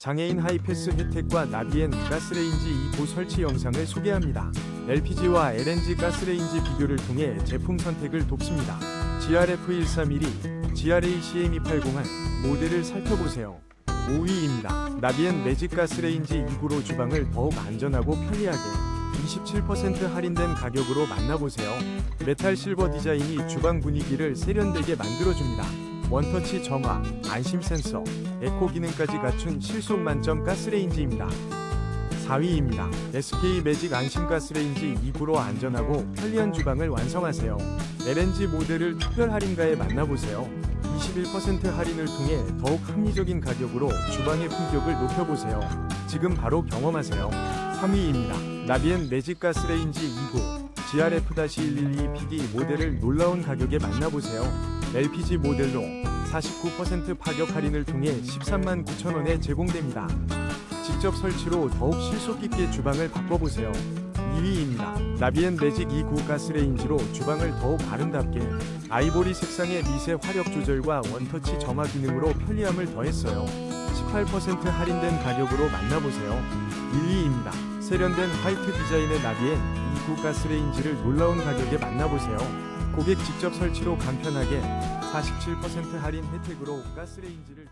장애인 하이패스 혜택과 나비엔 가스레인지 2구 설치 영상을 소개합니다. LPG와 LNG 가스레인지 비교를 통해 제품 선택을 돕습니다. GRF1312, GRACM280한 모델을 살펴보세요. 5위입니다. 나비엔 매직 가스레인지 2구로 주방을 더욱 안전하고 편리하게 27% 할인된 가격으로 만나보세요. 메탈 실버 디자인이 주방 분위기를 세련되게 만들어줍니다. 원터치 정화, 안심 센서, 에코 기능까지 갖춘 실속 만점 가스레인지입니다. 4위입니다. SK 매직 안심 가스레인지 2구로 안전하고 편리한 주방을 완성하세요. LNG 모델을 특별 할인가에 만나보세요. 21% 할인을 통해 더욱 합리적인 가격으로 주방의 품격을 높여보세요. 지금 바로 경험하세요. 3위입니다. 나비엔 매직 가스레인지 2구 GRF-112PD 모델을 놀라운 가격에 만나보세요. LPG 모델로 49% 파격 할인을 통해 13만 9천원에 제공됩니다. 직접 설치로 더욱 실속 있게 주방을 바꿔보세요. 2위입니다. 나비엔 매직 2구 가스레인지로 주방을 더욱 아름답게 아이보리 색상의 미세 화력 조절과 원터치 점화 기능으로 편리함을 더했어요. 18% 할인된 가격으로 만나보세요. 1위입니다. 세련된 화이트 디자인의 나비엔 2구 가스레인지를 놀라운 가격에 만나보세요. 고객 직접 설치로 간편하게 47% 할인 혜택으로 가스레인지를